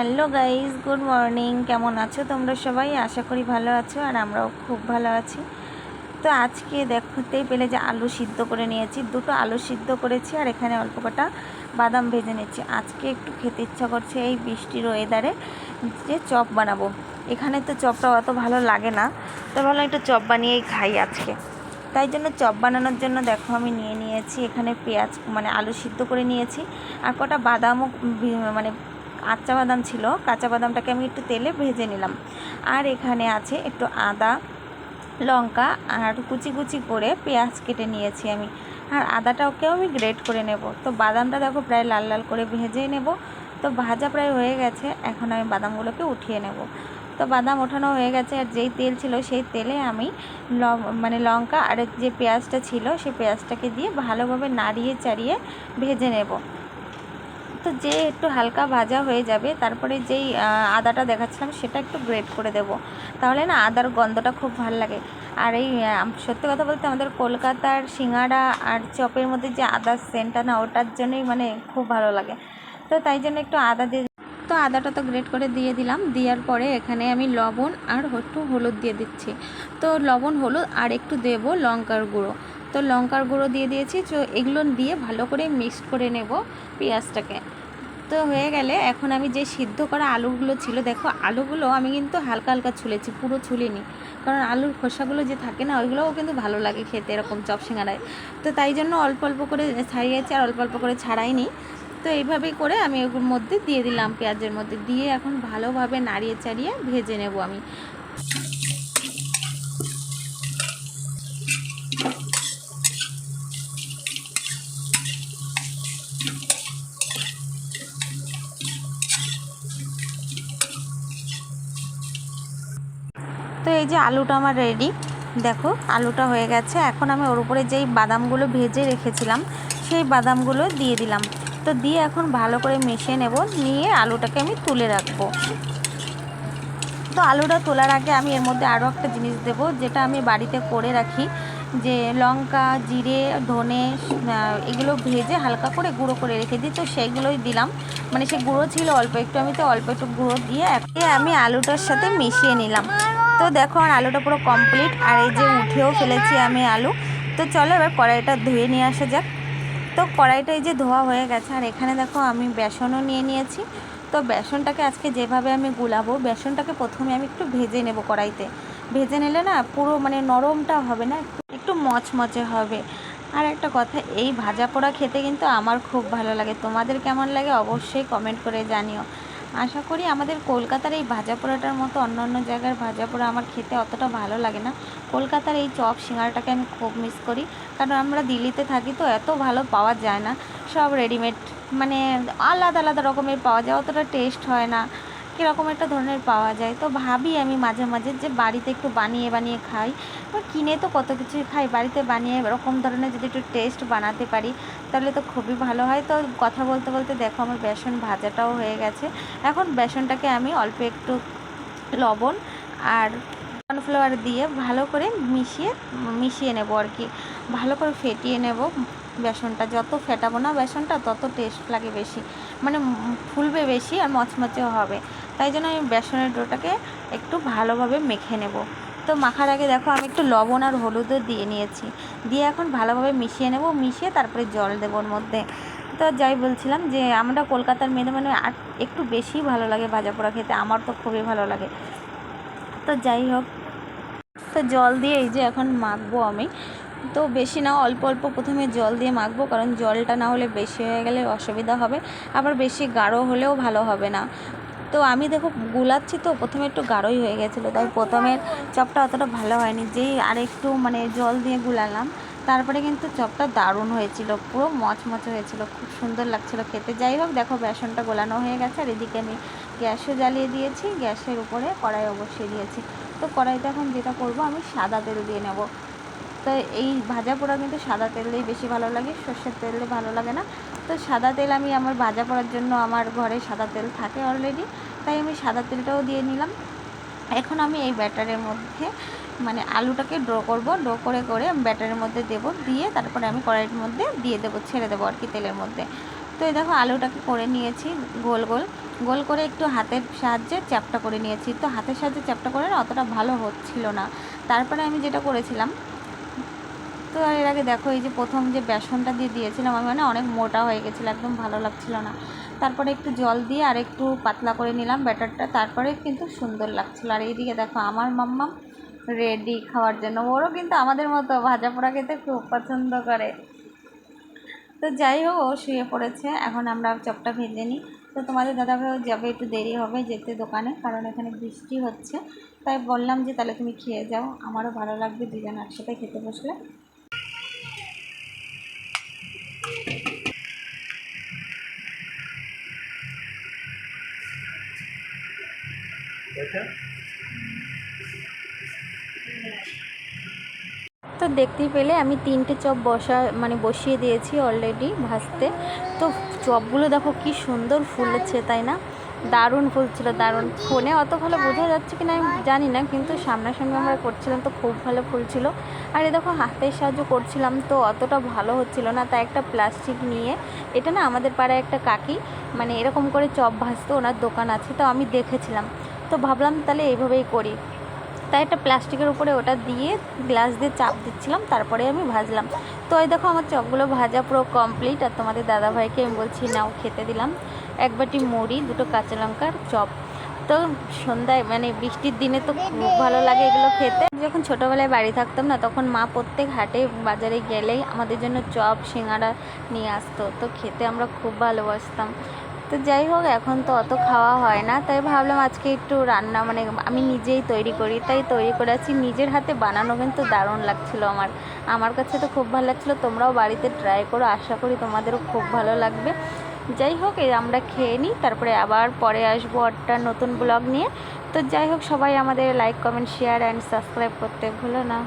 Hello guys good morning. কেমন আছো তোমরা সবাই? আশা করি ভালো আছো আর আমরাও খুব ভালো আছি। তো আজকে দেখতেই পেলে যে আলু সিদ্ধ করে নিয়েছি। দুটো আলু সিদ্ধ করেছি আর এখানে অল্প কটা বাদাম ভেজে নিচ্ছি। আজকে একটু খেতে ইচ্ছা করছে এই বৃষ্টির ওয়েদারে যে চপ বানাবো। এখানে তো চপটা অত ভালো লাগে না, তো ভালো একটু চপ বানিয়েই খাই আজকে। তাই জন্য চপ বানানোর জন্য দেখো আমি নিয়ে নিয়েছি এখানে পেঁয়াজ মানে আলু সিদ্ধ করে নিয়েছি। আর কটা বাদামও মানে কাঁচা বাদাম ছিল, কাঁচা বাদামটাকে আমি একটু তেলে ভেজে নিলাম। আর এখানে আছে একটু আদা, লঙ্কা আর কুচি কুচি করে পেঁয়াজ কেটে নিয়েছি আমি। আর আদাটাকেও আমি গ্রেট করে নেব। তো বাদামটা দেখো প্রায় লাল লাল করে ভেজে নেব। তো ভাজা প্রায় হয়ে গেছে, এখন আমি বাদামগুলোকে উঠিয়ে নেব। তো বাদাম ওঠানো হয়ে গেছে, আর যেই তেল ছিল সেই তেলে আমি মানে লঙ্কা আর যে পেঁয়াজটা ছিল, সেই পেঁয়াজটাকে দিয়ে ভালোভাবে নাড়িয়ে চাড়িয়ে ভেজে নেব। তো যে একটু হালকা ভাজা হয়ে যাবে, তারপরে যেই আদাটা দেখাচ্ছিলাম সেটা একটু গ্রেট করে দেব। তাহলে না আদার গন্ধটা খুব ভালো লাগে। আর এই সত্যি কথা বলতে আমাদের কলকাতার সিঙ্গাড়া আর চপের মধ্যে যে আদার সেন্টটা না, ওটার জন্যই মানে খুব ভালো লাগে। তো তাই জন্য একটু আদা দিয়ে তো আদাটা তো গ্রেট করে দিয়ে দিলাম। দেওয়ার পরে এখানে আমি লবণ আর একটু হলুদ দিয়ে দিচ্ছি। তো লবণ, হলুদ আর একটু দেব লঙ্কার গুঁড়ো। তো লঙ্কার গুঁড়ো দিয়ে দিয়েছি, তো এগুলো দিয়ে ভালো করে মিক্স করে নেব পেঁয়াজটাকে। তো হয়ে গেলে এখন আমি যে সিদ্ধ করা আলুগুলো ছিল, দেখো আলুগুলো আমি কিন্তু হালকা হালকা ছুলেছি, পুরো ছুলিনি। কারণ আলুর খোসাগুলো যে থাকে না, ওইগুলোও কিন্তু ভালো লাগে খেতে এরকম চপ সিঙ্গারায়। তো তাই জন্য অল্প অল্প করে ছাড়িয়েছি আর অল্প অল্প করে ছাড়াইনি। তো এইভাবেই করে আমি ওগুলোর মধ্যে দিয়ে দিলাম, পেঁয়াজের মধ্যে দিয়ে এখন ভালোভাবে নাড়িয়ে চাড়িয়ে ভেজে নেব আমি। এই যে আলুটা আমার রেডি দেখো, আলুটা হয়ে গেছে। এখন আমি ওর উপরে যেই বাদামগুলো ভেজে রেখেছিলাম, সেই বাদামগুলো দিয়ে দিলাম। তো দিয়ে এখন ভালো করে মিশিয়ে নেব, নিয়ে আলুটাকে আমি তুলে রাখব। তো আলুটা তোলার আগে আমি এর মধ্যে আরও একটা জিনিস দেব, যেটা আমি বাড়িতে করে রাখি। যে লঙ্কা, জিরে, ধনে এগুলো ভেজে হালকা করে গুঁড়ো করে রেখে দিই। তো সেইগুলোই দিলাম। মানে সে গুঁড়ো ছিল অল্প, একটু আমি তো অল্প একটু গুঁড়ো দিয়ে আমি আলুটার সাথে মিশিয়ে নিলাম। তো দেখো আমার আলুটা পুরো কমপ্লিট আর এই যে উঠেও ফেলেছি আমি আলু। তো চলো এবার কড়াইটা ধুয়ে নিয়ে আসা যাক। তো কড়াইটা এই যে ধোয়া হয়ে গেছে, আর এখানে দেখো আমি বেসনও নিয়ে নিয়েছি। তো বেসনটাকে আজকে যেভাবে আমি গুলাবো, বেসনটাকে প্রথমে আমি একটু ভেজে নেব কড়াইতে। ভেজে নিলে না পুরো মানে নরমটা হবে না, একটু মচমচে হবে। আর একটা কথা, এই ভাজা পোড়া খেতে কিন্তু আমার খুব ভালো লাগে। তোমাদের কেমন লাগে অবশ্যই কমেন্ট করে জানিও। আশা করি আমাদের কলকাতার এই ভাজা পোড়াটার মতো অন্য অন্য জায়গার ভাজা পোড়া আমার খেতে অতটা ভালো লাগে না। কলকাতার এই চপ সিঙ্গারাটাকে আমি খুব মিস করি। কারণ আমরা দিল্লিতে থাকি তো এত ভালো পাওয়া যায় না। সব রেডিমেড মানে আলাদা আলাদা রকমের পাওয়া যায়, অতটা টেস্ট হয় না। কীরকম একটা ধরনের পাওয়া যায়। তো ভাবি আমি মাঝে মাঝে যে বাড়িতে একটু বানিয়ে বানিয়ে খাই। কিনে তো কত কিছুই খাই, বাড়িতে বানিয়ে এরকম ধরনের যদি একটু টেস্ট বানাতে পারি, তাহলে তো খুবই ভালো হয়। তো কথা বলতে বলতে দেখো আমার বেসন ভাজাটাও হয়ে গেছে। এখন বেসনটাকে আমি অল্প একটু লবণ আর কর্নফ্লাওয়ার দিয়ে ভালো করে মিশিয়ে মিশিয়ে নেব আর কি। ভালো করে ফেটিয়ে নেব বেসনটা। যত ফেটাবো না বেসনটা, তত টেস্ট লাগে বেশি। মানে ফুলবে বেশি আর মচমচেও হবে। তাই জন্য আমি বেসনের ডোটাকে একটু ভালোভাবে মেখে নেব। তো মাখার আগে দেখো আমি একটু লবণ আর হলুদও দিয়ে নিয়েছি। দিয়ে এখন ভালোভাবে মিশিয়ে নেব, মিশিয়ে তারপরে জল দেবো ওর মধ্যে। তো যাই বলছিলাম যে আমরা কলকাতার মেয়েদের মানে আর একটু বেশি ভালো লাগে ভাজা পোড়া খেতে, আমার তো খুবই ভালো লাগে। তো যাই হোক, তো জল দিয়ে এই যে এখন মাখবো আমি। তো বেশি না, অল্প অল্প প্রথমে জল দিয়ে মাখবো, কারণ জলটা না হলে বেশি হয়ে গেলে অসুবিধা হবে। আবার বেশি গাঢ় হলেও ভালো হবে না। তো আমি দেখো গুলাচ্ছি তো, প্রথমে একটু গাঢ়ই হয়ে গেছিল, তাই প্রথমে চপটা অতটা ভালো হয়নি, যেই আর একটু মানে জল দিয়ে গুলালাম, তারপরে কিন্তু চপটা দারুণ হয়েছিল, পুরো মচমচে হয়েছিল, খুব সুন্দর লাগছিল খেতে। যাই হোক, দেখো বেসনটা গোলানো হয়ে গেছে, আর এদিকে আমি গ্যাসও জ্বালিয়ে দিয়েছি, গ্যাসের উপরে কড়াই অবশ্যই দিয়েছি। তো কড়াইতে এখন যেটা করব, আমি সাদা তেল দিয়ে নেব। তো এই ভাজা পোড়া কিন্তু সাদা তেলেই বেশি ভালো লাগে, সর্ষের তেল ভালো লাগে না। তো সাদা তেল আমি আমার ভাজা পোড়ার জন্য আমার ঘরে সাদা তেল থাকে অলরেডি তাই আমি সাদা তেলটাও দিয়ে নিলাম। এখন আমি এই ব্যাটারের মধ্যে মানে আলুটাকে ড্র করব, ড্র করে করে আমি ব্যাটারের মধ্যে দেব, দিয়ে তারপরে আমি কড়াইয়ের মধ্যে দিয়ে দেবো, ছেড়ে দেবো আর কি তেলের মধ্যে। তো এই দেখো আলুটাকে করে নিয়েছি গোল গোল। গোল করে একটু হাতের সাহায্যে চ্যাপটা করে নিয়েছি। তো হাতের সাহায্যে চ্যাপটা করে অতটা ভালো হচ্ছিল না। তারপরে আমি যেটা করেছিলাম তো এর আগে দেখো, এই যে প্রথম যে বেসনটা দিয়ে দিয়েছিলাম আমি মানে অনেক মোটা হয়ে গেছিল, একদম ভালো লাগছিল না। তারপরে একটু জল দিয়ে আর একটু পাতলা করে নিলাম ব্যাটারটা, তারপরে কিন্তু সুন্দর লাগছিল। আর এইদিকে দেখো, আমার মাম্মাম রেডি খাওয়ার জন্য। ওরও কিন্তু আমাদের মতো ভাজা পোড়া খেতে খুব পছন্দ করে। তো যাই হোক, ও শুয়ে পড়েছে। এখন আমরা চপটা ভেজে নিই। তো তোমাদের দাদাভাইও যাবে, একটু দেরি হবে যেতে দোকানে, কারণ এখানে বৃষ্টি হচ্ছে। তাই বললাম যে, তাহলে তুমি খেয়ে যাও। আমারও ভালো লাগবে দুজন একসাথে খেতে বসলে। তো দেখতেই পেলে আমি তিনটে চপ বসা মানে বসিয়ে দিয়েছি অলরেডি ভাজতে। তো চপগুলো দেখো কি সুন্দর ফুলেছে, তাই না? দারুণ ফুলছিল, দারুণ। ফোনে অত ভালো বোঝা যাচ্ছে কি না আমি জানি না, কিন্তু সামনাসামনি আমরা করছিলাম তো খুব ভালো ফুলছিল। আর এ দেখো হাতের সাহায্য করছিলাম তো অতটা ভালো হচ্ছিল না, তাই একটা প্লাস্টিক নিয়ে, এটা না আমাদের পাড়ায় একটা কাকি মানে এরকম করে চপ ভাজতো, ওনার দোকান আছে, তো আমি দেখেছিলাম। তো ভাবলাম তাহলে এইভাবেই করি। তাই একটা প্লাস্টিকের উপরে ওটা দিয়ে গ্লাস দিয়ে চাপ দিচ্ছিলাম, তারপরে আমি ভাজলাম। তো ওই দেখো আমার চপগুলো ভাজা পুরো কমপ্লিট আর তোমাদের দাদাভাইকে আমি বলছি, নাও, খেতে দিলাম। এক বাটি মুড়ি, দুটো কাঁচা লঙ্কার চপ। তো সন্ধ্যায় মানে বৃষ্টির দিনে তো খুব ভালো লাগে এগুলো খেতে। যখন ছোটোবেলায় বাড়ি থাকতাম না, তখন মা প্রত্যেক হাটে বাজারে গেলেই আমাদের জন্য চপ সিঙ্গারা নিয়ে আসতো। তো খেতে আমরা খুব ভালোবাসতাম। তো যাই হোক, এখন তো অত খাওয়া হয় না। তাই ভাবলাম আজকে একটু রান্না মানে আমি নিজেই তৈরি করি। তাই তৈরি করে আছি। নিজের হাতে বানানো কিন্তু দারুণ লাগছিল আমার। আমার কাছে তো খুব ভালো লাগছিল। তোমরাও বাড়িতে ট্রাই করো। আশা করি তোমাদেরও খুব ভালো লাগবে। যাই হোক আমরা খেয়ে নিই। তারপরে আবার পরে আসব একটা নতুন ব্লগ নিয়ে। তো যাই হোক, সবাই আমাদের like comment share and subscribe করতে ভুলো না।